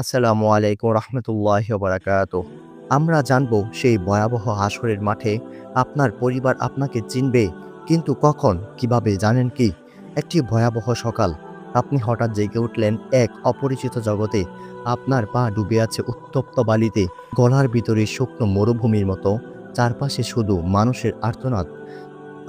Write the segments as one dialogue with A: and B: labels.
A: আসসালামু আলাইকুম রহমতুল্লাহ বারাকাত আমরা জানব সেই ভয়াবহ হাসরের মাঠে আপনার পরিবার আপনাকে চিনবে, কিন্তু কখন, কীভাবে, জানেন কি? একটি ভয়াবহ সকাল। আপনি হঠাৎ জেগে উঠলেন এক অপরিচিত জগতে। আপনার পা ডুবে আছে উত্তপ্ত বালিতে, গলার ভিতরে শুকনো মরুভূমির মতো, চারপাশে শুধু মানুষের আর্তনাদ।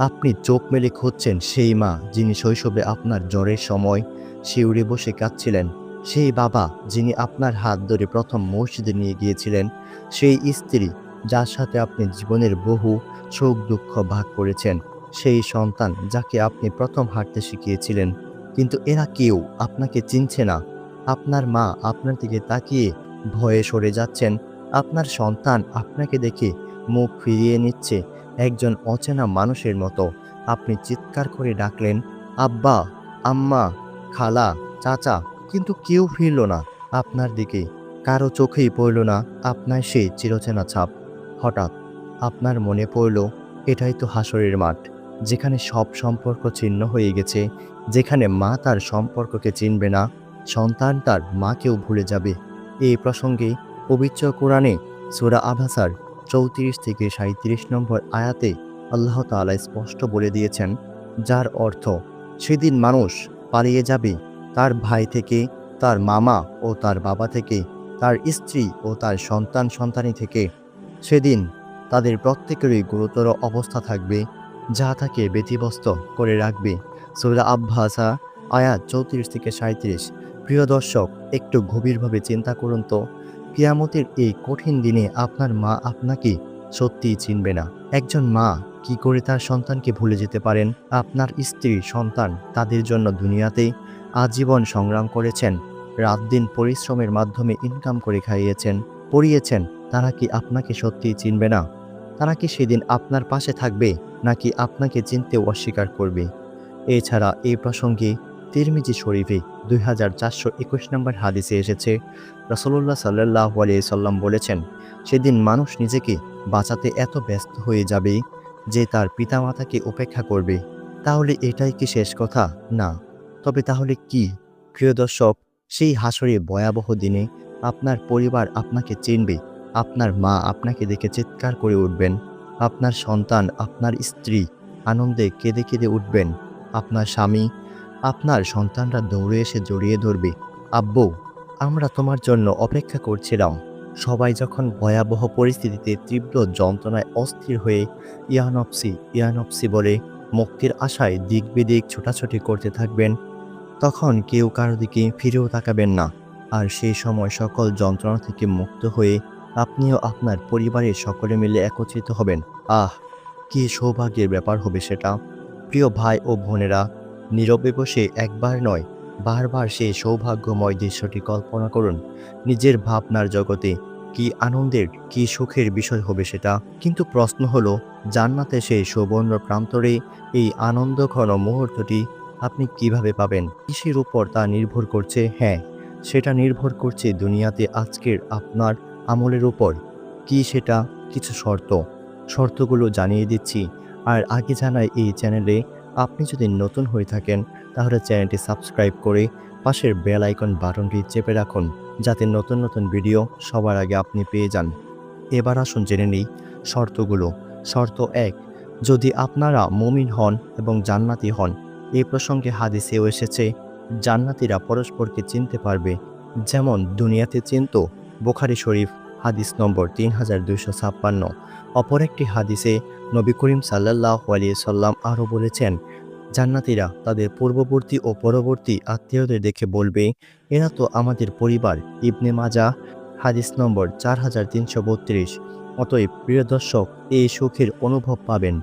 A: আপনি চোখ মেলে খুঁজছেন সেই মা, যিনি শৈশবে আপনার জ্বরের সময় শিউরে বসে কাঁদছিলেন। সেই বাবা যিনি আপনার হাত ধরে প্রথম মসজিদে নিয়ে গিয়েছিলেন, সেই স্ত্রী যার সাথে আপনি জীবনের বহু সুখ দুঃখ ভাগ করেছেন, সেই সন্তান যাকে আপনি প্রথম হাঁটতে শিখিয়েছিলেন। কিন্তু এরা কেউ আপনাকে চিনছে না। আপনার মা আপনার দিকে তাকিয়ে ভয়ে সরে যাচ্ছেন। আপনার সন্তান আপনাকে দেখে মুখ ফিরিয়ে নিচ্ছে একজন অচেনা মানুষের মতো। আপনি চিৎকার করে ডাকলেন, আব্বা, আম্মা, খালা, চাচা কিন্তু কেউ ফিরল না আপনার দিকে। কারও চোখেই পড়ল না আপনার সেই চিরচেনা ছাপ। হঠাৎ আপনার মনে পড়ল, এটাই তো হাসরের মাঠ, যেখানে সব সম্পর্ক ছিন্ন হয়ে গেছে, যেখানে মা তার সম্পর্ককে চিনবে না, সন্তান তার মাকেও ভুলে যাবে। এই প্রসঙ্গে পবিত্র কোরআনে সুরা আভাসার চৌত্রিশ থেকে সাঁত্রিশ নম্বর আয়াতে আল্লাহ তাআলা স্পষ্ট বলে দিয়েছেন, যার অর্থ, সেদিন মানুষ পালিয়ে যাবে তার ভাই থেকে, তার মামা ও তার বাবা থেকে, তার স্ত্রী ও তার সন্তান সন্তানী থেকে সেদিন তাদের প্রত্যেকেরই গুরুতর অবস্থা থাকবে, যা তাকে ব্যতিব্যস্ত করে রাখবে। সৌরা আব্বাসা আয়াত চৌত্রিশ থেকে সাঁত্রিশ প্রিয় দর্শক, একটু গভীরভাবে চিন্তা করুন তো, কিয়ামতের এই কঠিন দিনে আপনার মা আপনাকে সত্যিই চিনবে না। একজন মা কি করে তার সন্তানকে ভুলে যেতে পারেন? আপনার স্ত্রী, সন্তান তাদের জন্য দুনিয়াতেই আজীবন সংগ্রাম করেছেন, রাত দিন পরিশ্রমের মাধ্যমে ইনকাম করে খাইয়েছেন, পড়িয়েছেন, তারা কি আপনাকে সত্যিই চিনবে না? তারা কি সেদিন আপনার পাশে থাকবে, নাকি আপনাকে চিনতে অস্বীকার করবে? এছাড়া এই প্রসঙ্গে তিরমিজি শরীফে দুই হাজার চারশো একুশ নম্বর হাদিসে এসেছে রসল্লাহ সাল্লাহ আলিয়া সাল্লাম বলেছেন, সেদিন মানুষ নিজেকে বাঁচাতে এত ব্যস্ত হয়ে যাবে যে তার পিতামাতাকে উপেক্ষা করবে। তাহলে এটাই কি শেষ কথা? না। তবে তাহলে কি? প্রিয় দর্শক, সেই হাসরে ভয়াবহ দিনে আপনার পরিবার আপনাকে চিনবে, আপনার মা আপনাকে দেখে চিৎকার করে উঠবেন, আপনার সন্তান, আপনার স্ত্রী আনন্দে কেঁদে কেঁদে উঠবেন, আপনার স্বামী, আপনার সন্তানরা দৌড়ে এসে জড়িয়ে ধরবে, আব্বু, আমরা তোমার জন্য অপেক্ষা করছিলাম। সবাই যখন ভয়াবহ পরিস্থিতিতে তীব্র যন্ত্রণায় অস্থির হয়ে ইয়ানপসি ইয়ানপসি বলে মুক্তির আশায় দিক বিদিক ছোটাছুটি করতে থাকবেন। তখন কেউ কারও দিকে ফিরেও তাকাবেন না। আর সেই সময় সকল যন্ত্রণা থেকে মুক্ত হয়ে আপনিও আপনার পরিবারের সকলে মিলে একত্রিত হবেন। আহ, কি সৌভাগ্যের ব্যাপার হবে সেটা। প্রিয় ভাই ও বোনেরা, নীরবে বসে একবার নয়, বারবার সেই সৌভাগ্যময় দৃশ্যটি কল্পনা করুন। নিজের ভাবনার জগতে কি আনন্দের, কি সুখের বিষয় হবে সেটা? কিন্তু প্রশ্ন হলো, জান্নাতে সেই সৌবর্ণ প্রান্তরে এই আনন্দঘন মুহূর্তটি আপনি কীভাবে পাবেন? কিসের উপর তা নির্ভর করছে? হ্যাঁ সেটা নির্ভর করছে দুনিয়াতে আজকের আপনার আমলের উপর। কি সেটা? কিছু শর্ত। শর্তগুলো জানিয়ে দিচ্ছি। আর আগে জানাই এই চ্যানেলে আপনি যদি নতুন হয়ে থাকেন, তাহলে চ্যানেলটি সাবস্ক্রাইব করে পাশের বেল আইকন বাটনটি চেপে রাখুন। যাতে নতুন নতুন ভিডিও সবার আগে আপনি পেয়ে যান। এবার আসুন জেনে নিই শর্তগুলো। শর্ত এক, যদি আপনারা মমিন হন এবং জান্নাতি হন এই প্রসঙ্গে হাদিসেও এসেছে, জান্নাতিরা পরস্পরকে চিনতে পারবে। যেমন দুনিয়াতে চিনত বোখারি শরীফ, হাদিস নম্বর তিন হাজার দুইশো ছাপ্পান্ন। অপর একটি হাদিসে নবী করিম সাল্লাহ আলিয়া সাল্লাম আরও বলেছেন জান্নাতিরা তাদের পূর্ববর্তী ও পরবর্তী আত্মীয়দের দেখে বলবে, এরা তো আমাদের পরিবার। ইবনে মাজা হাদিস নম্বর চার হাজার তিনশো বত্রিশ। অতএব প্রিয় দর্শক, এই সুখের অনুভব পাবেন।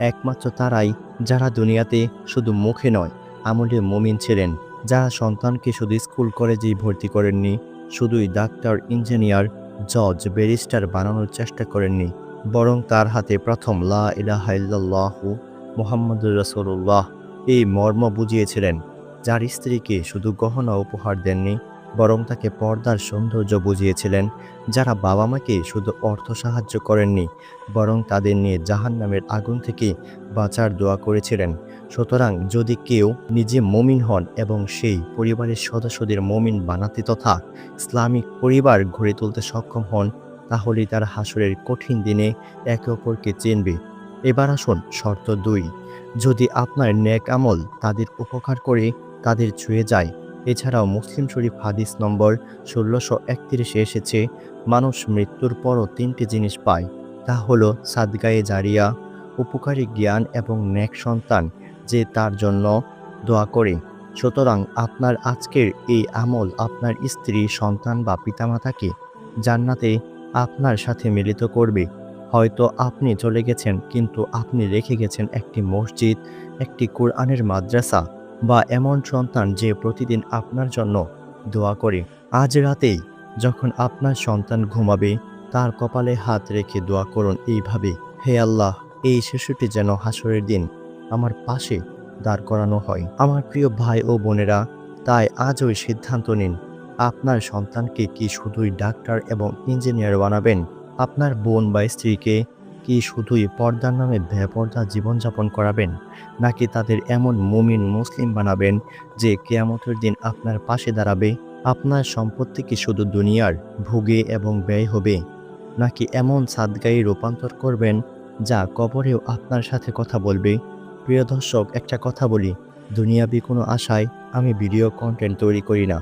A: একমাত্র তারাই যারা দুনিয়াতে শুধু মুখে নয়, আমলে মমিন ছিলেন। যারা সন্তানকে শুধু স্কুল কলেজেই ভর্তি করেননি, শুধুই ডাক্তার, ইঞ্জিনিয়ার, জজ, ব্যারিস্টার বানানোর চেষ্টা করেননি, বরং তার হাতে প্রথম লা ইলাহা মোহাম্মদুর রসুল্লাহ এই মর্ম বুঝিয়েছিলেন, যার স্ত্রীকে শুধু গহনা উপহার দেননি, বরং তাকে পর্দার সৌন্দর্য বুঝিয়েছিলেন, যারা বাবা মাকে শুধু অর্থ সাহায্য করেননি, বরং তাদের নিয়ে জাহান নামের আগুন থেকে বাঁচার দোয়া করেছিলেন। সুতরাং যদি কেউ নিজে মমিন হন এবং সেই পরিবারের সদস্যদের মমিন বানাতে তথা ইসলামিক পরিবার গড়ে তুলতে সক্ষম হন, তাহলেই তার হাসরের কঠিন দিনে একে অপরকে চিনবে। এবার আসুন, শর্ত দুই। যদি আপনার ন্যাক আমল তাদের উপকার করে তাদের ছুঁয়ে যায়, এছাড়াও মুসলিম শরীফ হাদিস নম্বর ষোলোশো একত্রিশে এসেছে, মানুষ মৃত্যুর পরও তিনটি জিনিস পায়, তা হলো সাদগায়ে জারিয়া, উপকারী জ্ঞান এবং ন্যাক সন্তান যে তার জন্য দোয়া করে। সুতরাং আপনার আজকের এই আমল আপনার স্ত্রী, সন্তান বা পিতামাতাকে জান্নাতে আপনার সাথে মিলিত করবে। হয়তো আপনি চলে গেছেন, কিন্তু আপনি রেখে গেছেন একটি মসজিদ, একটি কোরআনের মাদ্রাসা বা এমন সন্তান যে প্রতিদিন আপনার জন্য দোয়া করে। আজ রাতেই যখন আপনার সন্তান ঘুমাবে, তার কপালে হাত রেখে দোয়া করুন এইভাবে, হে আল্লাহ, এই শিশুটি যেন হাসরের দিন আমার পাশে দাঁড় করানো হয়। আমার প্রিয় ভাই ও বোনেরা, তাই আজ ওই সিদ্ধান্ত নিন, আপনার সন্তানকে কি শুধুই ডাক্তার এবং ইঞ্জিনিয়ার বানাবেন? আপনার বোন বা স্ত্রীকে কি শুধুই পর্দার নামে বেপর্দা জীবনযাপন করাবেন, নাকি তাদের এমন মুমিন মুসলিম বানাবেন যে কেয়ামতের দিন আপনার পাশে দাঁড়াবে? আপনার সম্পত্তি কি শুধু দুনিয়ার ভোগে এবং ব্যয় হবে, নাকি এমন সাদগাই রূপান্তর করবেন যা কবরেও আপনার সাথে কথা বলবে? প্রিয় দর্শক, একটা কথা বলি, দুনিয়াবি কোনো আশায় আমি ভিডিও কন্টেন্ট তৈরি করি না।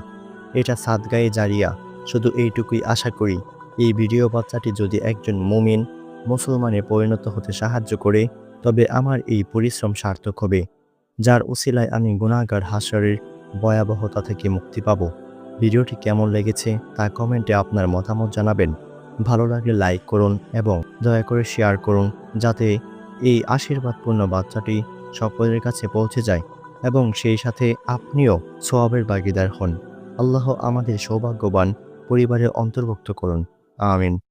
A: এটা সাদগায়ে জারিয়া, শুধু এইটুকুই আশা করি। এই ভিডিও বাচ্চাটি যদি একজন মুমিন, মুসলমানে পরিণত হতে সাহায্য করে, তবে আমার এই পরিশ্রম সার্থক হবে, যার উসিলায় আমি গুণাগার হাসরের ভয়াবহতা থেকে মুক্তি পাব। ভিডিওটি কেমন লেগেছে তা কমেন্টে আপনার মতামত জানাবেন। ভালো লাগলে লাইক করুন এবং দয়া করে শেয়ার করুন, যাতে এই আশীর্বাদপূর্ণ বাচ্চাটি সকলের কাছে পৌঁছে যায় এবং সেই সাথে আপনিও সোয়াবের বাগিদার হন। আল্লাহ আমাদের সৌভাগ্যবান পরিবারের অন্তর্ভুক্ত করুন। I mean,